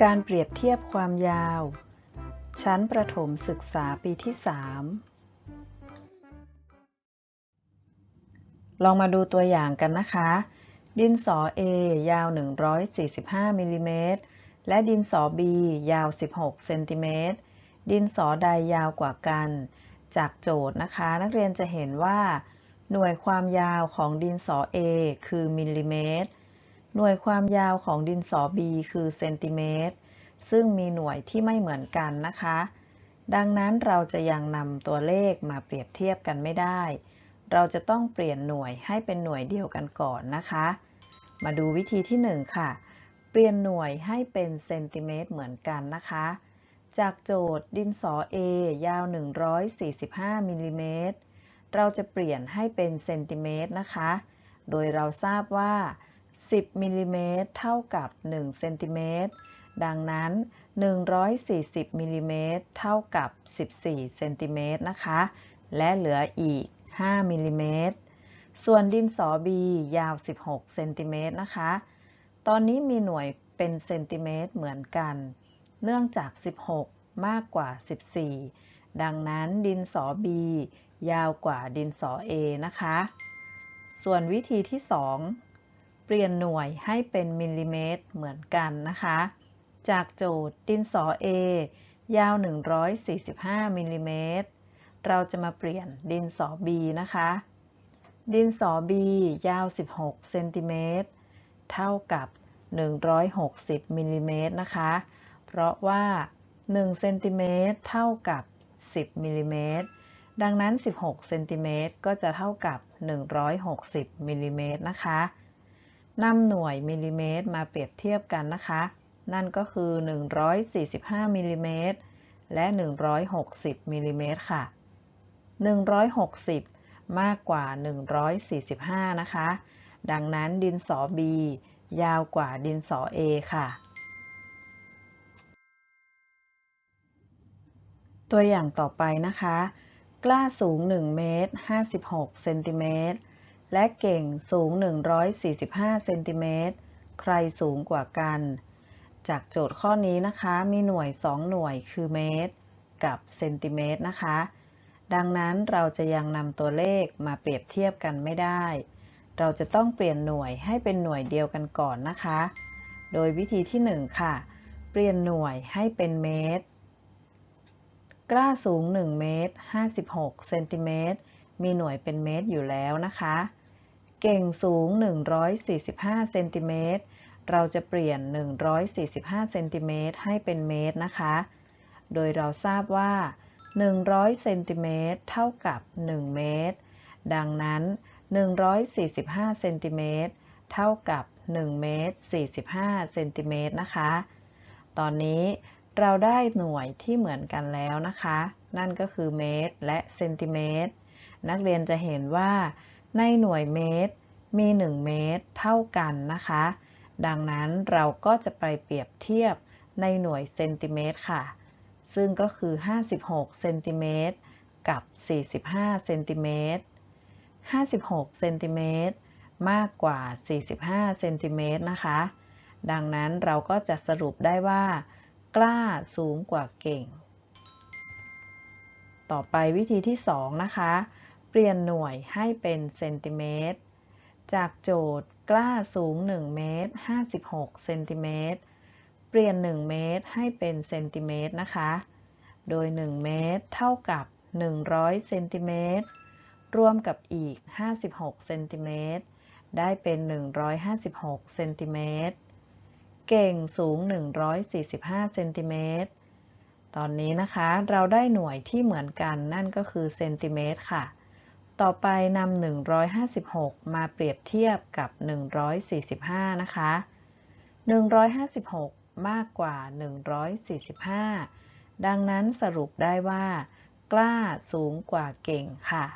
การเปรียบเทียบความยาว ชั้นประถมศึกษาปีที่ 3 ลองมาดูตัวอย่างกันนะคะ ดินสอ A ยาว 145มิลลิเมตร และดินสอ B ยาว 16เซนติเมตร ดินสอใดยาวกว่ากัน จากโจทย์นะคะ นักเรียนจะเห็นว่า หน่วยความยาวของดินสอ A คือมิลลิเมตร หน่วยความยาวของดินสอ B คือเซนติเมตร ซึ่งมีหน่วยที่ไม่เหมือนกันนะคะ ดังนั้นเราจะยังนำตัวเลขมาเปรียบเทียบกันไม่ได้ เราจะต้องเปลี่ยนหน่วยให้เป็นหน่วยเดียวกันก่อนนะคะ มาดูวิธีที่ 1 ค่ะ เปลี่ยนหน่วยให้เป็นเซนติเมตรเหมือนกันนะคะ จากโจทย์ดินสอ A ยาว 145มิลลิเมตร เราจะเปลี่ยนให้เป็นเซนติเมตรนะคะ โดยเราทราบว่า 10มิลลิเมตรเท่ากับ1เซนติเมตรดังนั้น 140มิลลิเมตรเท่ากับ 14เซนติเมตรนะคะ และเหลืออีก 5มิลลิเมตรส่วนดินสอ B ยาว 16เซนติเมตรนะคะ ตอนนี้มีหน่วยเป็นเซนติเมตรเหมือนกัน เนื่องจาก 16 มากกว่า 14 ดังนั้นดินสอ B ยาวกว่าดินสอ A นะคะ ส่วนวิธีที่ 2 ลี่ยนหน่วยให้เป็นมิลลิเมตรเหมือนกันนะคะ จากโจทย์ดินสอ A ยาว 145มิลลิเมตร เราจะมาเปลี่ยนดินสอ B นะคะ ดินสอ B ยาว 16เซนติเมตร เท่ากับ 160มิลลิเมตรนะคะ เพราะว่า1เซนติเมตรเท่ากับ 10มิลลิเมตร ดังนั้น 16เซนติเมตรก็จะเท่ากับ 160มิลลิเมตรนะคะ นำหน่วยมิลลิเมตรมาเปรียบเทียบกันนะคะ นั่นก็คือ 145มิลลิเมตรและ 160มิลลิเมตรค่ะ 160 มากกว่า 145 นะคะ ดังนั้นดินสอ B ยาวกว่าดินสอ A ค่ะ ตัวอย่างต่อไปนะคะ กล้าสูง 1 เมตร 56 เซนติเมตร และเก่งสูง 145 เซนติเมตร ใครสูงกว่ากัน จากโจทย์ข้อนี้นะคะ มีหน่วย 2 หน่วยคือเมตร กับเซนติเมตรนะคะ ดังนั้นเราจะยังนำตัวเลขมาเปรียบเทียบกันไม่ได้ เราจะต้องเปลี่ยนหน่วยให้เป็นหน่วยเดียวกันก่อนนะคะ โดยวิธีที่ 1 ค่ะ เปลี่ยนหน่วยให้เป็นเมตร กล้าสูง 1 เมตร 56 เซนติเมตร มีหน่วยเป็นเมตรอยู่แล้วนะคะ เก่งสูง 145เซนติเมตร เราจะเปลี่ยน 145เซนติเมตรให้เป็นเมตรนะคะ โดยเราทราบว่า 100เซนติเมตรเท่ากับ 1 เมตร ดังนั้น 145เซนติเมตรเท่ากับ1เมตร45เซนติเมตรนะคะ ตอนนี้เราได้หน่วยที่เหมือนกันแล้วนะคะ นั่นก็คือเมตรและเซนติเมตร นักเรียนจะเห็นว่า ในหน่วยเมตร มี 1 เมตร เท่ากันนะคะ ดังนั้นเราก็จะไปเปรียบเทียบในหน่วยเซนติเมตรค่ะ ซึ่งก็คือ 56เซนติเมตรกับ 45เซนติเมตร56เซนติเมตรมากกว่า 45เซนติเมตรนะคะ ดังนั้นเราก็จะสรุปได้ว่า กล้าสูงกว่าเก่ง ต่อไปวิธีที่ 2 นะคะ เปลี่ยนหน่วยให้เป็นเซนติเมตร จากโจทย์กล้าสูง 1 เมตร 56 เซนติเมตร เปลี่ยน 1 เมตรให้เป็นเซนติเมตรนะคะ โดย 1 เมตรเท่ากับ 100 เซนติเมตร รวมกับอีก 56 เซนติเมตร ได้เป็น 156 เซนติเมตร เก่งสูง 145 เซนติเมตร ตอนนี้นะคะ เราได้หน่วยที่เหมือนกันนั่นก็คือเซนติเมตรค่ะ ต่อไปนำ156 มาเปรียบเทียบกับ 145 นะคะ 156 มากกว่า 145 ดังนั้นสรุปได้ว่า กล้าสูงกว่าเก่งค่ะ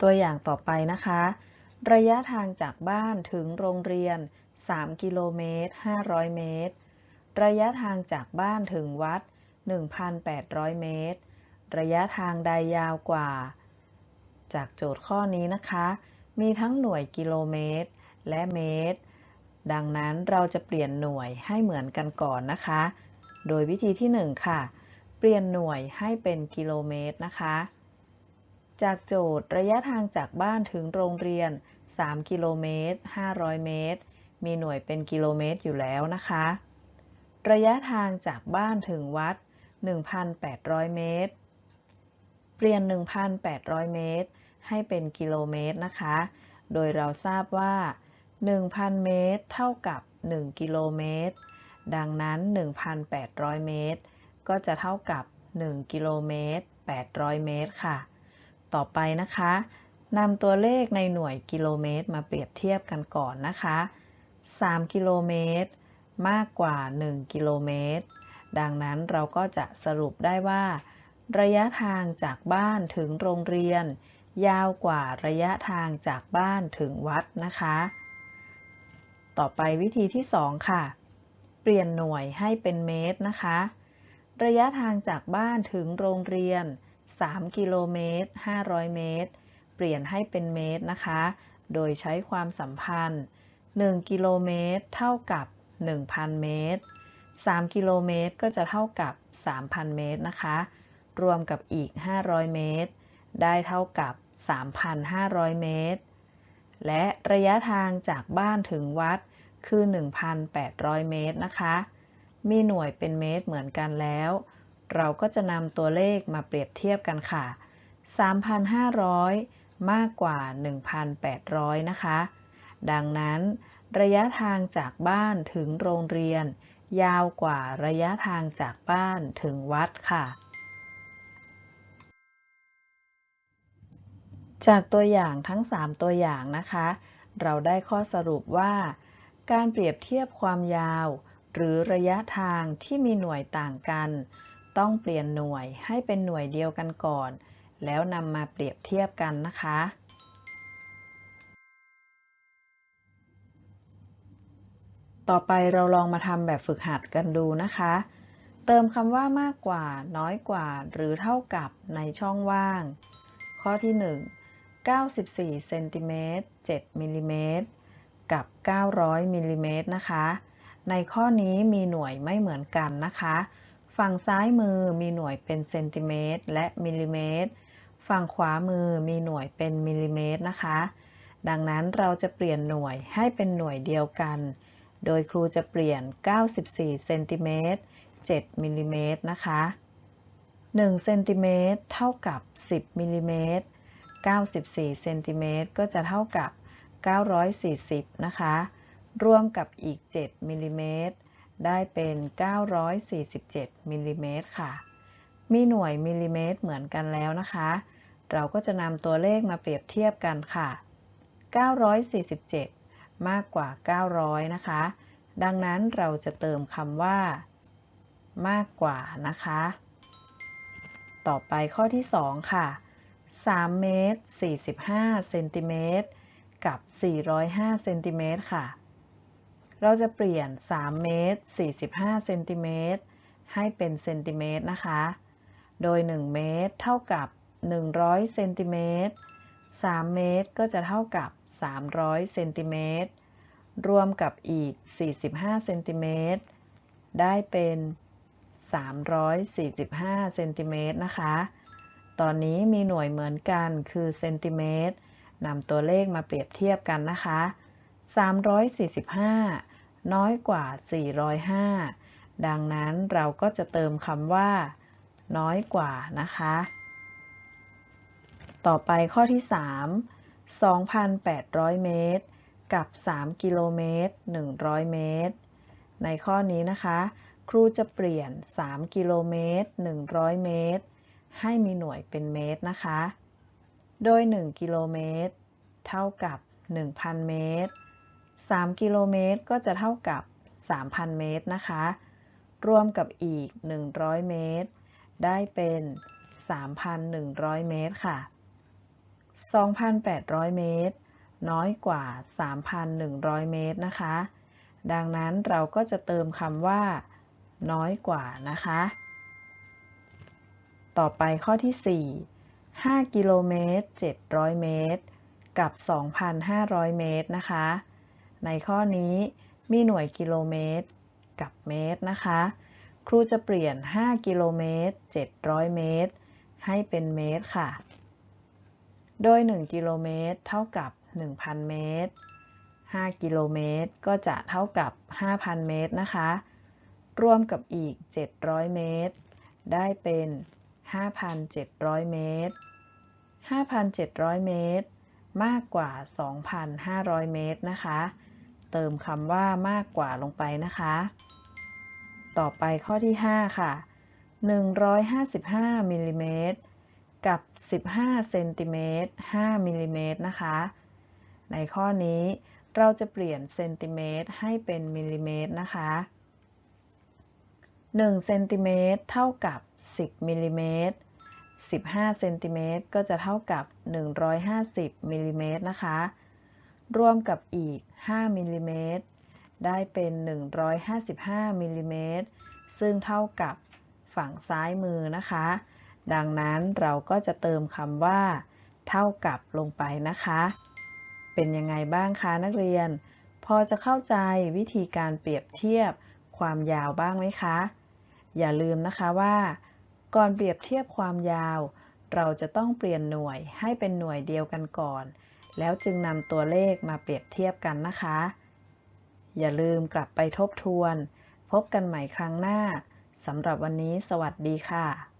ตัวอย่างต่อไปนะคะ ระยะทางจากบ้านถึงโรงเรียน 3 กิโลเมตร 500 เมตร ระยะทางจากบ้านถึงวัด 1,800 เมตร ระยะทางใดยาวกว่า จากโจทย์ข้อนี้นะคะ มีทั้งหน่วยกิโลเมตร และเมตร ดังนั้นเราจะเปลี่ยนหน่วยให้เหมือนกันก่อนนะคะ โดยวิธีที่ 1 ค่ะ เปลี่ยนหน่วยให้เป็นกิโลเมตรนะคะ จากโจทย์ระยะทางจากบ้านถึงโรงเรียน 3 กิโลเมตร 500 เมตร มีหน่วยเป็นกิโลเมตรอยู่แล้วนะคะระยะทางจากบ้านถึงวัด 1,800 เมตร เปลี่ยน 1,800 เมตร ให้เป็นกิโลเมตรนะคะ โดยเราทราบว่า 1,000 เมตร เท่ากับ 1 กิโลเมตร ดังนั้น 1,800 เมตร ก็จะเท่ากับ 1 กิโลเมตร 800 เมตรค่ะ ต่อไปนะคะนำตัวเลขในหน่วยกิโลเมตรมาเปรียบเทียบกันก่อนนะคะ 3 กิโลเมตร มากกว่า 1 กิโลเมตร ดังนั้นเราก็จะสรุปได้ว่า ระยะทางจากบ้านถึงโรงเรียน ยาวกว่าระยะทางจากบ้านถึงวัดนะคะ ต่อไปวิธีที่ 2 ค่ะ เปลี่ยนหน่วยให้เป็นเมตรนะคะ ระยะทางจากบ้านถึงโรงเรียน 3 กิโลเมตร 500 เมตร เปลี่ยนให้เป็นเมตรนะคะ โดยใช้ความสัมพันธ์ 1 กิโลเมตร เท่ากับ 1,000 เมตร 3 กิโลเมตรก็จะเท่ากับ 3,000 เมตรนะคะ รวมกับอีก 500 เมตร ได้เท่ากับ 3,500 เมตร และระยะทางจากบ้านถึงวัดคือ 1,800 เมตรนะคะ มีหน่วยเป็นเมตรเหมือนกันแล้ว เราก็จะนำตัวเลขมาเปรียบเทียบกันค่ะ 3,500 มากกว่า 1,800 นะคะ ดังนั้นระยะทางจากบ้านถึงโรงเรียน ยาวกว่าระยะทางจากบ้านถึงวัดค่ะ จากตัวอย่างทั้ง 3 ตัวอย่างนะคะ เราได้ข้อสรุปว่า การเปรียบเทียบความยาว หรือระยะทางที่มีหน่วยต่างกัน ต้องเปลี่ยนหน่วยให้เป็นหน่วยเดียวกันก่อน แล้วนำมาเปรียบเทียบกันนะคะ ต่อไปเราลองมาทำแบบฝึกหัดกันดูนะคะ เติมคำว่ามากกว่า น้อยกว่า หรือเท่ากับในช่องว่าง ข้อที่ 1 94เซนติเมตร7มิลลิเมตรกับ 900มิลลิเมตรนะคะ ในข้อนี้มีหน่วยไม่เหมือนกันนะคะ ฝั่งซ้ายมือมีหน่วยเป็นเซนติเมตรและมิลลิเมตร ฝั่งขวามือมีหน่วยเป็นมิลลิเมตรนะคะ ดังนั้นเราจะเปลี่ยนหน่วยให้เป็นหน่วยเดียวกัน โดยครูจะเปลี่ยน 94เซนติเมตร7มิลลิเมตรนะคะ1เซนติเมตรเท่ากับ 10มิลลิเมตร94เซนติเมตรก็จะเท่ากับ 940 นะคะ รวมกับอีก 7มิลลิเมตรได้เป็น 947มิลลิเมตรค่ะ มีหน่วยมิลลิเมตรเหมือนกันแล้วนะคะ เราก็จะนำตัวเลขมาเปรียบเทียบกันค่ะ 947 มากกว่า 900 นะคะ ดังนั้นเราจะเติมคำว่า มากกว่านะคะ ต่อไปข้อที่ 2 ค่ะ 3 เมตร 45 เซนติเมตร กับ 405 เซนติเมตรค่ะ เราจะเปลี่ยน 3 เมตร 45 เซนติเมตร ให้เป็นเซนติเมตรนะคะ โดย 1 เมตรเท่ากับ 100 เซนติเมตร3เมตรก็จะเท่ากับ 300เซนติเมตรรวมกับอีก 45เซนติเมตรได้เป็น 345เซนติเมตรนะคะ ตอนนี้มีหน่วยเหมือนกันคือเซนติเมตรนำตัวเลขมาเปรียบเทียบกันนะคะ 345 น้อยกว่า 405 ดังนั้นเราก็จะเติมคำว่า น้อยกว่านะคะ ต่อไปข้อที่ 3 2,800 เมตร กับ 3 กิโลเมตร 100 เมตร ในข้อนี้นะคะ ครูจะเปลี่ยน 3 กิโลเมตร 100 เมตร ให้มีหน่วยเป็นเมตรนะคะ โดย 1 กิโลเมตร เท่ากับ 1,000 เมตร 3 กิโลเมตรก็จะเท่ากับ 3,000 เมตรนะคะ รวมกับอีก 100 เมตร ได้เป็น 3,100 เมตรค่ะ 2,800 เมตร น้อยกว่า 3,100 เมตรนะคะ ดังนั้นเราก็จะเติมคำว่า น้อยกว่านะคะ ต่อไปข้อที่ 4 5 กิโลเมตร 700 เมตร กับ 2,500 เมตรนะคะ ในข้อนี้มีหน่วยกิโลเมตร กับเมตรนะคะ ครูจะเปลี่ยน 5 กิโลเมตร 700 เมตร ให้เป็นเมตรค่ะ โดย 1 กิโลเมตร เท่ากับ 1,000 เมตร 5 กิโลเมตร ก็จะเท่ากับ 5,000 เมตรนะคะ รวมกับอีก 700 เมตร ได้เป็น 5,700 เมตร 5,700 เมตร มากกว่า 2,500 เมตรนะคะ เติมคำว่ามากกว่าลงไปนะคะ ต่อไปข้อที่ 5 ค่ะ 155มิลลิเมตร กับ 15เซนติเมตร5มิลลิเมตรนะคะ ในข้อนี้เราจะเปลี่ยนเซนติเมตรให้เป็นมิลลิเมตรนะคะ1เซนติเมตรเท่ากับ 10มิลลิเมตร15เซนติเมตรก็จะเท่ากับ 150มิลลิเมตรนะคะ รวมกับอีก 5มิลลิเมตรได้เป็น 155มิลลิเมตรซึ่งเท่ากับฝั่งซ้ายมือนะคะ ดังนั้นเราก็จะเติมคำว่า เท่ากับลงไปนะคะ เป็นยังไงบ้างคะนักเรียน พอจะเข้าใจวิธีการเปรียบเทียบความยาวบ้างไหมคะ อย่าลืมนะคะว่า ก่อนเปรียบเทียบความยาว เราจะต้องเปลี่ยนหน่วยให้เป็นหน่วยเดียวกันก่อน แล้วจึงนำตัวเลขมาเปรียบเทียบกันนะคะ อย่าลืมกลับไปทบทวน พบกันใหม่ครั้งหน้าสำหรับวันนี้สวัสดีค่ะ